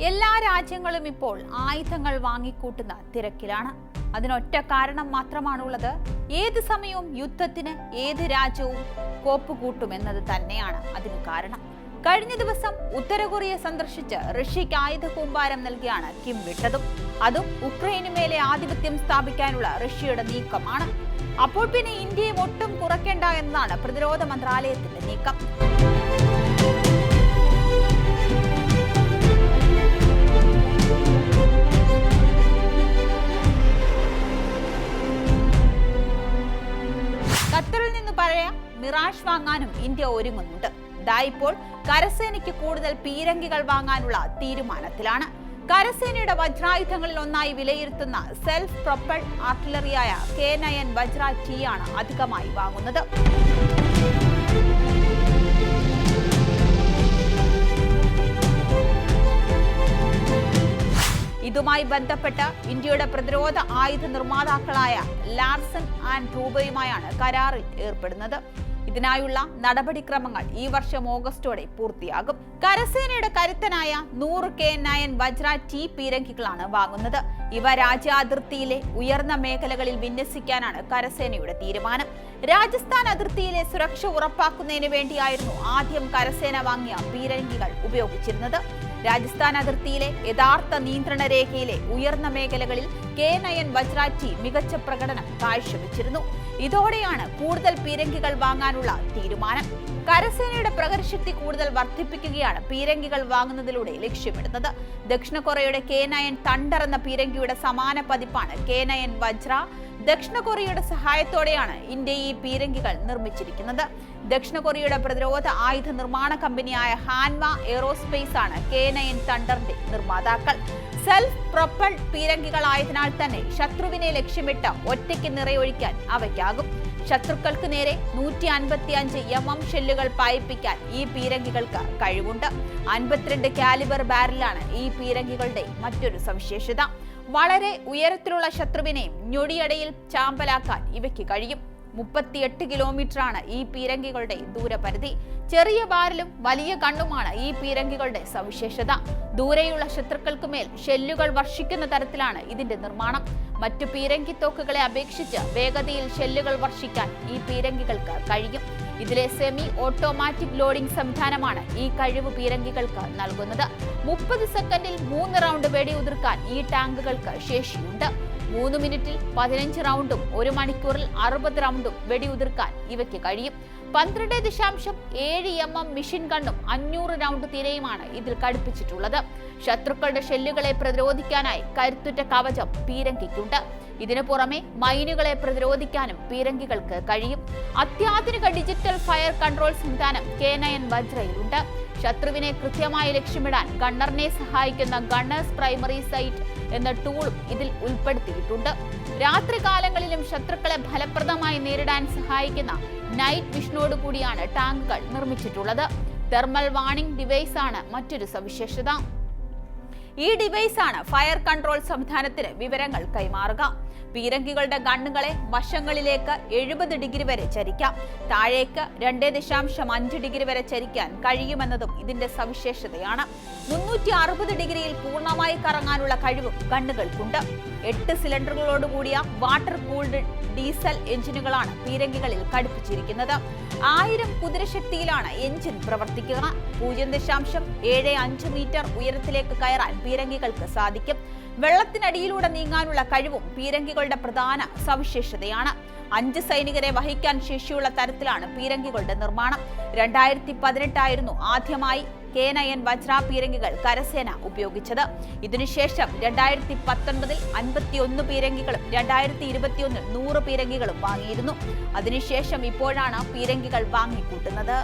എല്ലാ രാജ്യങ്ങളും ഇപ്പോൾ ആയുധങ്ങൾ വാങ്ങിക്കൂട്ടുന്ന തിരക്കിലാണ്. അതിനൊറ്റ കാരണം മാത്രമാണുള്ളത്. ഏത് സമയവും യുദ്ധത്തിന് ഏത് രാജ്യവും കോപ്പുകൂട്ടുമെന്നത് തന്നെയാണ് അതിന് കാരണം. കഴിഞ്ഞ ദിവസം ഉത്തര കൊറിയ സന്ദർശിച്ച് റഷ്യയ്ക്ക് ആയുധ കൂമ്പാരം നൽകിയാണ് കിം വിട്ടതും. അതും ഉക്രൈന് മേലെ ആധിപത്യം സ്ഥാപിക്കാനുള്ള റഷ്യയുടെ നീക്കമാണ്. അപ്പോൾ പിന്നെ ഇന്ത്യയും ഒട്ടും കുറയ്ക്കേണ്ട എന്നാണ് പ്രതിരോധ മന്ത്രാലയത്തിന്റെ നീക്കം. മിറാഷ് വാങ്ങാനും ഇന്ത്യ ഒരുങ്ങുന്നുണ്ട്. ദാ ഇപ്പോൾ കരസേനയ്ക്ക് കൂടുതൽ പീരങ്കികൾ വാങ്ങാനുള്ള തീരുമാനത്തിലാണ്. കരസേനയുടെ വജ്രായുധങ്ങളിൽ ഒന്നായി വിലയിരുത്തുന്ന സെൽഫ് പ്രൊപ്പൾ ആർട്ടിലറിയായ കെ നയൻ വജ്ര ടി ആണ് അധികമായി വാങ്ങുന്നത്. ഇതുമായി ബന്ധപ്പെട്ട് ഇന്ത്യയുടെ പ്രതിരോധ ആയുധ നിർമ്മാതാക്കളായ ലാർസൺ ആൻഡ് ട്രൂബയുമായാണ് കരാറിൽ ഏർപ്പെടുന്നത്. ഇതിനായുള്ള നടപടിക്രമങ്ങൾ ഈ വർഷം ഓഗസ്റ്റോടെ പൂർത്തിയാകും. കരസേനയുടെ കരുത്തനായ നൂറ് കെ നയൻ വജ്ര ടി പീരങ്കികളാണ് വാങ്ങുന്നത്. ഇവ രാജ്യാതിർത്തിയിലെ ഉയർന്ന മേഖലകളിൽ വിന്യസിക്കാനാണ് കരസേനയുടെ തീരുമാനം. രാജസ്ഥാൻ അതിർത്തിയിലെ സുരക്ഷ ഉറപ്പാക്കുന്നതിന് വേണ്ടിയായിരുന്നു ആദ്യം കരസേന വാങ്ങിയ പീരങ്കികൾ ഉപയോഗിച്ചിരുന്നത്. രാജസ്ഥാൻ അതിർത്തിയിലെ യഥാർത്ഥ നിയന്ത്രണ രേഖയിലെ ഉയർന്ന മേഖലകളിൽ കെ നയൻ വജ്രാറ്റി മികച്ച പ്രകടനം കാഴ്ചവെച്ചിരുന്നു. ഇതോടെയാണ് കൂടുതൽ പീരങ്കികൾ വാങ്ങാനുള്ള തീരുമാനം. കരസേനയുടെ പ്രകടശക്തി കൂടുതൽ വർദ്ധിപ്പിക്കുകയാണ് പീരങ്കികൾ വാങ്ങുന്നതിലൂടെ ലക്ഷ്യമിടുന്നത്. ദക്ഷിണ കൊറിയയുടെ കെ നയൻ തണ്ടർ എന്ന പീരങ്കിയുടെ സമാന പതിപ്പാണ് കെ നയൻ വജ്ര ദക്ഷിണ കൊറിയയുടെ സഹായത്തോടെയാണ് ഇന്ത്യ ഈ പീരങ്കികൾ നിർമ്മിച്ചിരിക്കുന്നത്. ദക്ഷിണ കൊറിയയുടെ പ്രതിരോധ ആയുധ നിർമ്മാണ കമ്പനിയായ ഹാൻവ എയറോസ്പേസ് ആണ് കെ നയൻ തണ്ടറിന്റെ നിർമ്മാതാക്കൾ. സെൽഫ് പ്രൊപ്പൽ പീരങ്കികളായതിനാൽ തന്നെ ശത്രുവിനെ ലക്ഷ്യമിട്ട് ഒറ്റയ്ക്ക് നിറയൊഴിക്കാൻ അവയ്ക്കാകും. ശത്രുക്കൾക്ക് നേരെ നൂറ്റി അൻപത്തി അഞ്ച് എം എം ഷെല്ലുകൾ പായിപ്പിക്കാൻ ഈ പീരങ്കികൾക്ക് കഴിവുണ്ട്. അൻപത്തിരണ്ട് കാലിബർ ബാരലാണ് ഈ പീരങ്കികളുടെ മറ്റൊരു സവിശേഷത. വളരെ ഉയരത്തിലുള്ള ശത്രുവിനെയും ഞൊടിയടയിൽ ചാമ്പലാക്കാൻ ഇവയ്ക്ക് കഴിയും. മുപ്പത്തിയെട്ട് കിലോമീറ്ററാണ് ഈ പീരങ്കികളുടെ ദൂരപരിധി. ചെറിയ ബാരലും വലിയ കണ്ണുമാണ് ഈ പീരങ്കികളുടെ സവിശേഷത. ദൂരെയുള്ള ശത്രുക്കൾക്ക് മേൽ ഷെല്ലുകൾ വർഷിക്കുന്ന തരത്തിലാണ് ഇതിന്റെ നിർമ്മാണം. മറ്റു പീരങ്കിത്തോക്കുകളെ അപേക്ഷിച്ച് വേഗതയിൽ ഷെല്ലുകൾ വർഷിക്കാൻ ഈ പീരങ്കികൾക്ക് കഴിയും. ഇതിലെ സെമി ഓട്ടോമാറ്റിക് ലോഡിംഗ് സംവിധാനമാണ് ഈ കഴിവ് പീരങ്കികൾക്ക് നൽകുന്നത്. മുപ്പത് സെക്കൻഡിൽ മൂന്ന് റൗണ്ട് വെടിയുതിർക്കാൻ ഈ ടാങ്കുകൾക്ക് ശേഷിയുണ്ട്. മൂന്ന് മിനിറ്റിൽ പതിനഞ്ച് റൗണ്ടും ഒരു മണിക്കൂറിൽ അറുപത് റൗണ്ടും വെടിയുതിർക്കാൻ ഇവയ്ക്ക് കഴിയും. പന്ത്രണ്ട് ദശാംശം ഏഴ് എം എം മിഷൻ ഗണ്ണും അഞ്ഞൂറ് റൗണ്ട് തിരയുമാണ് ഇതിൽ ഘടിപ്പിച്ചിട്ടുള്ളത്. ശത്രുക്കളുടെ ഷെല്ലുകളെ പ്രതിരോധിക്കാനായി കരുത്തുറ്റ കവചം പീരങ്കിക്കുണ്ട്. ഇതിനു പുറമെ മൈനുകളെ പ്രതിരോധിക്കാനും പീരങ്കികൾക്ക് കഴിയും. അത്യാധുനിക ഡിജിറ്റൽ ഫയർ കൺട്രോൾ സംവിധാനം കെ നയൻ വജ്രയിലുണ്ട്. ശത്രുവിനെ കൃത്യമായി ലക്ഷ്യമിടാൻ ഗണ്ണറിനെ സഹായിക്കുന്ന ഗണ്ണേഴ്സ് പ്രൈമറി സൈറ്റ് എന്ന ടൂളും ഇതിൽ ഉൾപ്പെടുത്തിയിട്ടുണ്ട്. രാത്രികാലങ്ങളിലും ശത്രുക്കളെ ഫലപ്രദമായി നേരിടാൻ സഹായിക്കുന്ന നൈറ്റ് വിഷനോട് കൂടിയാണ് ടാങ്കുകൾ നിർമ്മിച്ചിട്ടുള്ളത്. തെർമൽ വാണിംഗ് ഡിവൈസ് ആണ് മറ്റൊരു സവിശേഷത. ഈ ഡിവൈസാണ് ഫയർ കൺട്രോൾ സംവിധാനത്തിന് വിവരങ്ങൾ കൈമാറുക. പീരങ്കികളുടെ ഗണ്ണുകളെ വശങ്ങളിലേക്ക് എഴുപത് ഡിഗ്രി വരെ ചരിക്കാം. താഴേക്ക് രണ്ട് ദശാംശം അഞ്ച് ഡിഗ്രി വരെ ചരിക്കാൻ കഴിയുമെന്നതും ഇതിന്റെ സവിശേഷതയാണ്. മുന്നൂറ്റി അറുപത് ഡിഗ്രിയിൽ പൂർണമായി കറങ്ങാനുള്ള കഴിവും ഗണ്ണുകൾക്കുണ്ട് എട്ട് സിലിണ്ടറുകളോടുകൂടിയ വാട്ടർ കൂൾഡ് ഡീസൽ എഞ്ചിനുകളാണ് പീരങ്കികളിൽ ഘടിപ്പിച്ചിരിക്കുന്നത്. ആയിരം കുതിരശക്തിയിലാണ് എഞ്ചിൻ പ്രവർത്തിക്കുക. പൂജ്യം ദശാംശം ഏഴ് അഞ്ച് മീറ്റർ ഉയരത്തിലേക്ക് കയറാൻ പീരങ്കികൾക്ക് സാധിക്കും. വെള്ളത്തിനടിയിലൂടെ നീങ്ങാനുള്ള കഴിവും പീരങ്കികളുടെ പ്രധാന സവിശേഷതയാണ്. അഞ്ച് സൈനികരെ വഹിക്കാൻ ശേഷിയുള്ള തരത്തിലാണ് പീരങ്കികളുടെ നിർമ്മാണം. രണ്ടായിരത്തി പതിനെട്ടായിരുന്നു ആദ്യമായി കെ നയൻ വജ്ര പീരങ്കികൾ കരസേന ഉപയോഗിച്ചത്. ഇതിനുശേഷം രണ്ടായിരത്തി പത്തൊൻപതിൽ അൻപത്തി ഒന്ന് പീരങ്കികളും രണ്ടായിരത്തി ഇരുപത്തിയൊന്നിൽ നൂറ് പീരങ്കികളും വാങ്ങിയിരുന്നു. അതിനുശേഷം ഇപ്പോഴാണ് പീരങ്കികൾ വാങ്ങിക്കൂട്ടുന്നത്.